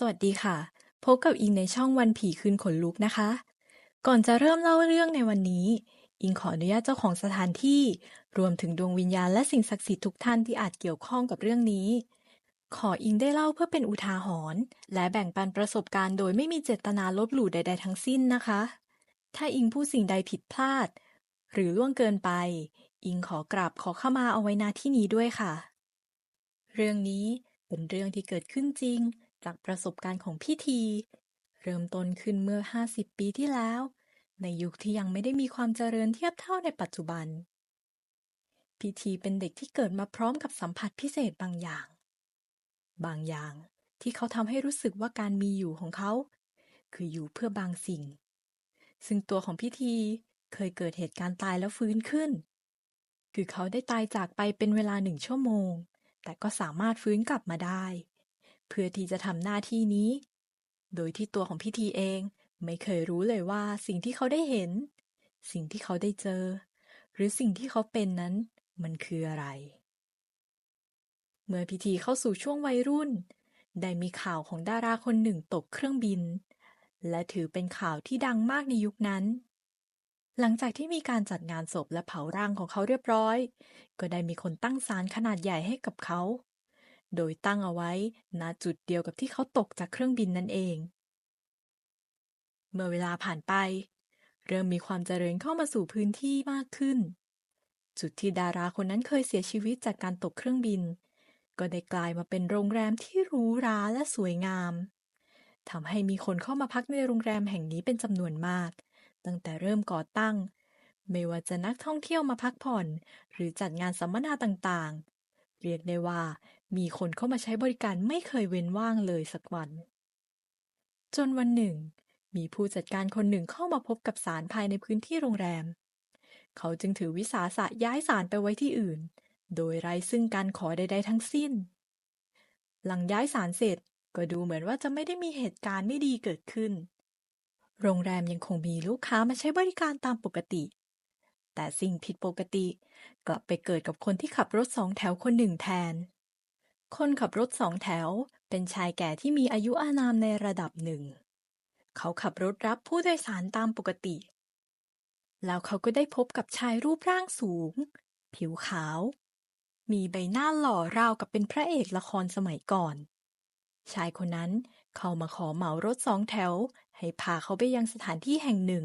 สวัสดีค่ะ พบกับอิงในช่องวันผีคืนขนลุกนะคะ ก่อนจะเริ่มเล่าเรื่องในวันนี้ อิงขออนุญาตเจ้าของสถานที่ รวมถึงดวงวิญญาณและสิ่งศักดิ์สิทธิ์ทุกท่านที่อาจเกี่ยวข้องกับเรื่องนี้ ขออิงได้เล่าเพื่อเป็นอุทาหรณ์และแบ่งปันประสบการณ์โดยไม่มีเจตนาลบหลู่ใด ๆ ทั้งสิ้นนะคะ ถ้าอิงพูดสิ่งใดผิดพลาด หรือล่วงเกินไป อิงขอกราบขอเข้ามาเอาไว้ณที่นี้ด้วยค่ะ เรื่องนี้เป็นเรื่องที่เกิดขึ้นจริง จากประสบการณ์ของพี่ที เริ่มต้นขึ้นเมื่อ 50 ปีที่แล้ว ในยุคที่ยังไม่ได้มีความเจริญเทียบเท่าในปัจจุบัน พี่ทีเป็นเด็กที่เกิดมาพร้อมกับสัมผัสพิเศษบางอย่าง บางอย่างที่เขาทำให้รู้สึกว่าการมีอยู่ของเขา คืออยู่เพื่อบางสิ่ง ซึ่งตัวของพี่ทีเคยเกิดเหตุการณ์ตายแล้วฟื้นขึ้น คือเขาได้ตายจากไปเป็นเวลาหนึ่งชั่วโมง แต่ก็สามารถฟื้นกลับมาได้ เพื่อที่จะทำหน้าที่นี้ โดยที่ตัวของพี่ทีเองไม่เคยรู้เลยว่าสิ่งที่เขาได้เห็น สิ่งที่เขาได้เจอ หรือสิ่งที่เขาเป็นนั้น มันคืออะไร เมื่อพิธีเข้าสู่ช่วงวัยรุ่น ได้มีข่าวของดาราคนหนึ่งตกเครื่องบิน และถือเป็นข่าวที่ดังมากในยุคนั้นหลังจากที่มีการจัดงานศพและเผาร่างของเขาเรียบร้อย ก็ได้มีคนตั้งศาลขนาดใหญ่ให้กับเขา โดยตั้งเอาไว้ณจุดเดียวกับที่เขาตกจากเครื่องบินนั่นเอง เมื่อเวลาผ่านไป เริ่มมีความเจริญเข้ามาสู่พื้นที่มากขึ้น จุดที่ดาราคนนั้นเคยเสียชีวิตจากการตกเครื่องบิน ก็ได้กลายมาเป็นโรงแรมที่หรูหราและสวยงามทำให้มีคนเข้ามาพักในโรงแรมแห่งนี้เป็นจำนวนมาก ตั้งแต่เริ่มก่อตั้ง ไม่ว่าจะนักท่องเที่ยวมาพักผ่อน หรือจัดงานสัมมนาต่างๆ เรียกได้ว่า มีคนเข้ามาใช้บริการไม่เคยเว้นว่างเลยสักวัน จนวันหนึ่ง มีผู้จัดการคนหนึ่งเข้ามาพบกับศาลภายในพื้นที่โรงแรม เขาจึงถือวิสาสะย้ายศาลไปไว้ที่อื่น โดยไร้ซึ่งการขอใด ๆ ทั้งสิ้น หลังย้ายศาลเสร็จก็ดูเหมือนว่าจะไม่ได้มีเหตุการณ์ไม่ดีเกิดขึ้น โรงแรมยังคงมีลูกค้ามาใช้บริการตามปกติ แต่สิ่งผิดปกติ กลับไปเกิดกับคนที่ขับรถสองแถวคนหนึ่งแทน คนขับรถสองแถวเป็นชายแก่ที่มีอายุอานามในระดับหนึ่ง เขาขับรถรับผู้โดยสารตามปกติ แล้วเขาก็ได้พบกับชายรูปร่างสูง ผิวขาว มีใบหน้าหล่อราวกับเป็นพระเอกละครสมัยก่อน ชายคนนั้นเข้ามาขอเหมารถสองแถว ให้พาเขาไปยังสถานที่แห่งหนึ่ง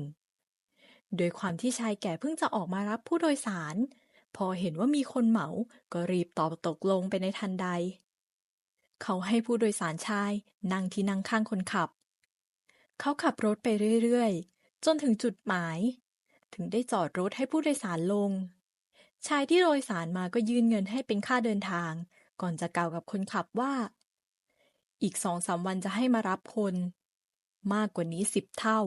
โดยความที่ชายแก่เพิ่งจะออกมารับผู้โดยสาร พอเห็นว่ามีคนเหมา ก็รีบตอบตกลงไปในทันใด เขาให้ผู้โดยสารชายนั่งที่นั่งข้างคนขับ เขาขับรถไปเรื่อยๆ จนถึงจุดหมาย ถึงได้จอดรถให้ผู้โดยสารลง ชายที่โดยสารมาก็ยื่นเงินให้เป็นค่าเดินทาง ก่อนจะกล่าวกับคนขับว่า อีกสองสามวันจะให้มารับคน มากกว่านี้สิบเท่า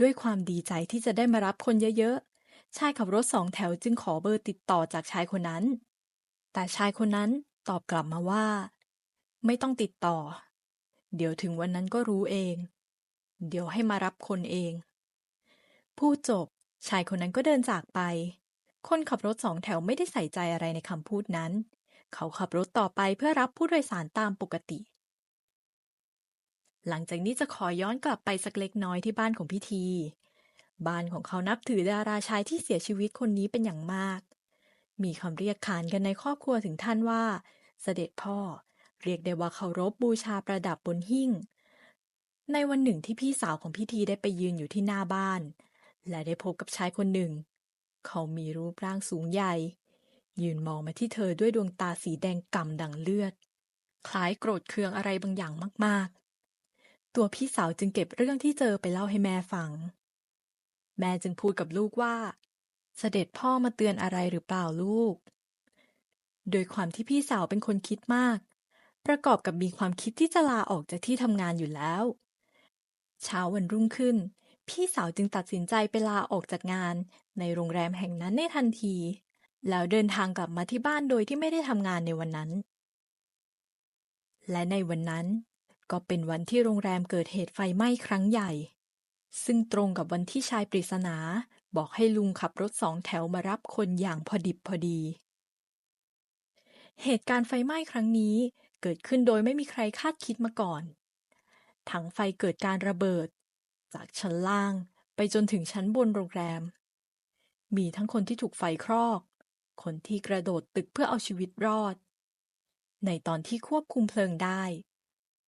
ด้วยความดีใจที่จะได้มารับคนเยอะๆ ชายขับรถสองแถวจึงขอเบอร์ติดต่อจากชายคนนั้น แต่ชายคนนั้นตอบกลับมาว่า ไม่ต้องติดต่อ เดี๋ยวถึงวันนั้นก็รู้เอง เดี๋ยวให้มารับคนเอง พูดจบ ชายคนนั้นก็เดินจากไป คนขับรถสองแถวไม่ได้ใส่ใจอะไรในคำพูดนั้น เขาขับรถต่อไปเพื่อรับผู้โดยสารตามปกติ หลังจากนี้จะขอย้อนกลับไปสักเล็กน้อยที่บ้านของพิธี บ้านของเขานับถือดาราชายที่เสียชีวิตคนนี้เป็นอย่างมาก มีคำเรียกขานกันในครอบครัวถึงท่านว่า เสด็จพ่อ เรียกได้ว่าเคารพบูชาประดับบนหิ้ง ในวันหนึ่งที่พี่สาวของพิธีได้ไปยืนอยู่ที่หน้าบ้าน และได้พบกับชายคนหนึ่ง เขามีรูปร่างสูงใหญ่ ยืนมองมาที่เธอด้วยดวงตาสีแดงก่ำดังเลือด คล้ายโกรธเคืองอะไรบางอย่างมากๆ ตัวพี่สาวจึงเก็บเรื่องที่เจอไปเล่าให้แม่ฟัง แม่จึงพูดกับลูกว่า เสด็จพ่อมาเตือนอะไรหรือเปล่าลูก โดยความที่พี่สาวเป็นคนคิดมาก ประกอบกับมีความคิดที่จะลาออกจากที่ทำงานอยู่แล้ว เช้าวันรุ่งขึ้น พี่สาวจึงตัดสินใจไปลาออกจากงาน ในโรงแรมแห่งนั้นในทันที แล้วเดินทางกลับมาที่บ้านโดยที่ไม่ได้ทำงานในวันนั้น และในวันนั้นก็เป็นวันที่โรงแรมเกิดเหตุไฟไหม้ครั้งใหญ่ ซึ่งตรงกับวันที่ชายปริศนา บอกให้ลุงขับรถสองแถวมารับคนอย่างพอดิบพอดี เหตุการณ์ไฟไหม้ครั้งนี้เกิดขึ้นโดยไม่มีใครคาดคิดมาก่อน ถังไฟเกิดการระเบิด จากชั้นล่างไปจนถึงชั้นบนโรงแรม มีทั้งคนที่ถูกไฟคลอก คนที่กระโดดตึกเพื่อเอาชีวิตรอด ในตอนที่ควบคุมเพลิงได้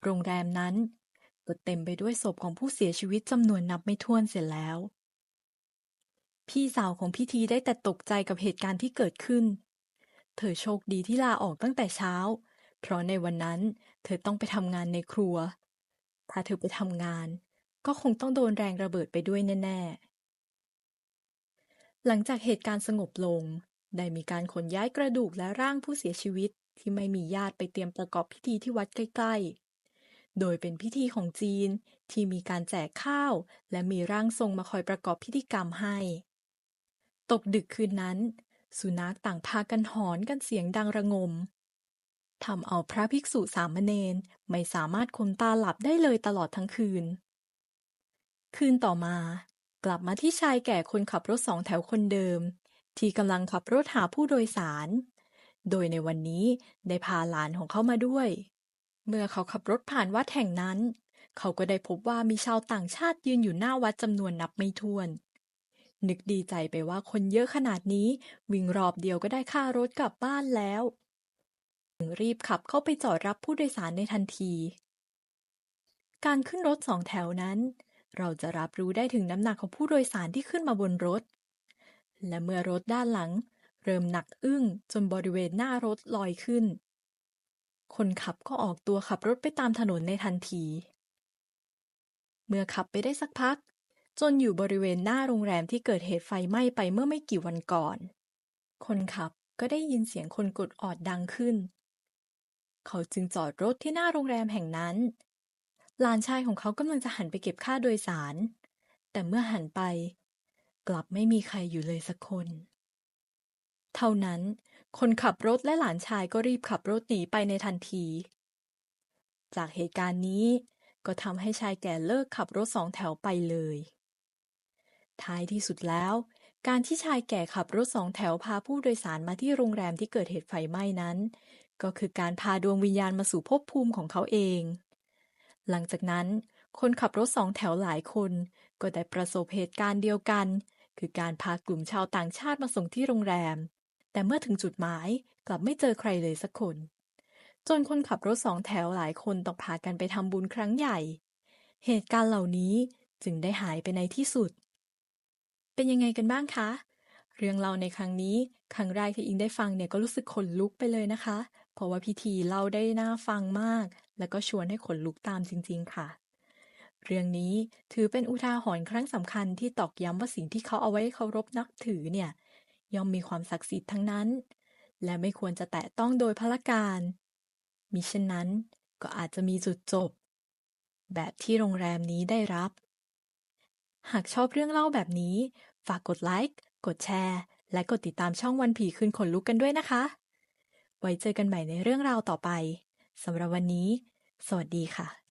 โรงแรมนั้น ก็เต็มไปด้วยศพของผู้เสียชีวิตจำนวนนับไม่ถ้วนเสียแล้ว พี่สาวของพิธีได้แต่ตกใจกับเหตุการณ์ที่เกิดขึ้น เธอโชคดีที่ลาออกตั้งแต่เช้า เพราะในวันนั้นเธอต้องไปทำงานในครัว ถ้าเธอไปทำงาน ก็คงต้องโดนแรงระเบิดไปด้วยแน่ ๆ หลังจากเหตุการณ์สงบลง ได้มีการขนย้ายกระดูกและร่างผู้เสียชีวิตที่ไม่มีญาติไปเตรียมประกอบพิธีที่วัดใกล้ๆ โดยเป็นพิธีของจีนที่มีการแจกข้าว และมีร่างทรงมาคอยประกอบพิธีกรรมให้ ตกดึกคืนนั้น สุนัขต่างพากันหอนกันเสียงดังระงมทำเอาพระภิกษุสามเณรไม่สามารถคมตาหลับได้เลยตลอดทั้งคืน คืนต่อมา กลับมาที่ชายแก่คนขับรถสองแถวคนเดิม ที่กำลังขับรถหาผู้โดยสาร โดยในวันนี้ได้พาหลานของเขามาด้วย เมื่อเขาขับรถผ่านวัดแห่งนั้น เขาก็ได้พบว่ามีชาวต่างชาติยืนอยู่หน้าวัดจำนวนนับไม่ถ้วน นึกดีใจไปว่าคนเยอะขนาดนี้ วิ่งรอบเดียวก็ได้ค่ารถกลับบ้านแล้วจึงรีบขับเข้าไปจอดรับผู้โดยสารในทันที การขึ้นรถสองแถวนั้น เราจะรับรู้ได้ถึงน้ำหนักของผู้โดยสารที่ขึ้นมาบนรถ และเมื่อรถด้านหลัง เริ่มหนักอึ้งจนบริเวณหน้ารถลอยขึ้น คนขับก็ออกตัวขับรถไปตามถนนในทันที เมื่อขับไปได้สักพัก จนอยู่บริเวณหน้าโรงแรมที่เกิดเหตุไฟไหม้ไปเมื่อไม่กี่วันก่อน คนขับก็ได้ยินเสียงคนกดออดดังขึ้น เขาจึงจอดรถที่หน้าโรงแรมแห่งนั้น หลานชายของเขากำลังจะหันไปเก็บค่าโดยสาร แต่เมื่อหันไป กลับไม่มีใครอยู่เลยสักคน เท่านั้น คนขับรถและหลานชายก็รีบขับรถหนีไปในทันที จากเหตุการณ์นี้ก็ทำให้ชายแก่เลิกขับรถสองแถวไปเลย ท้ายที่สุดแล้ว การที่ชายแก่ขับรถสองแถวพาผู้โดยสารมาที่โรงแรมที่เกิดเหตุไฟไหม้นั้น ก็คือการพาดวงวิญญาณมาสู่ภพภูมิของเขาเอง หลังจากนั้น คนขับรถสองแถวหลายคน ก็ได้ประสบเหตุการณ์เดียวกัน คือการพากลุ่มชาวต่างชาติมาส่งที่โรงแรม แต่เมื่อถึงจุดหมายกลับไม่เจอใครเลยสักคน จนคนขับรถสองแถวหลายคนต้องพากันไปทำบุญครั้งใหญ่ เหตุการณ์เหล่านี้จึงได้หายไปในที่สุด เป็นยังไงกันบ้างคะ เรื่องเล่าในครั้งนี้ ครั้งแรกที่อิงได้ฟังเนี่ยก็รู้สึกขนลุกไปเลยนะคะ เพราะว่าพิธีเล่าได้น่าฟังมาก แล้วก็ชวนให้ขนลุกตามจริง ๆ ค่ะเรื่องนี้ถือเป็นอุทาหรณ์ครั้งสำคัญที่ตอกย้ำว่าสิ่งที่เขาเอาไว้เคารพนับถือเนี่ย ย่อมมีความศักดิ์สิทธิ์ทั้งนั้น และไม่ควรจะแตะต้องโดยพละการมิเช่นนั้นก็อาจจะมีจุดจบ แบบที่โรงแรมนี้ได้รับ หากชอบเรื่องเล่าแบบนี้ ฝากกดไลค์กดแชร์ และกดติดตามช่องวันผีคืนขนลุกกันด้วยนะคะ ไว้เจอกันใหม่ในเรื่องราวต่อไปสำหรับวันนี้ สวัสดีค่ะ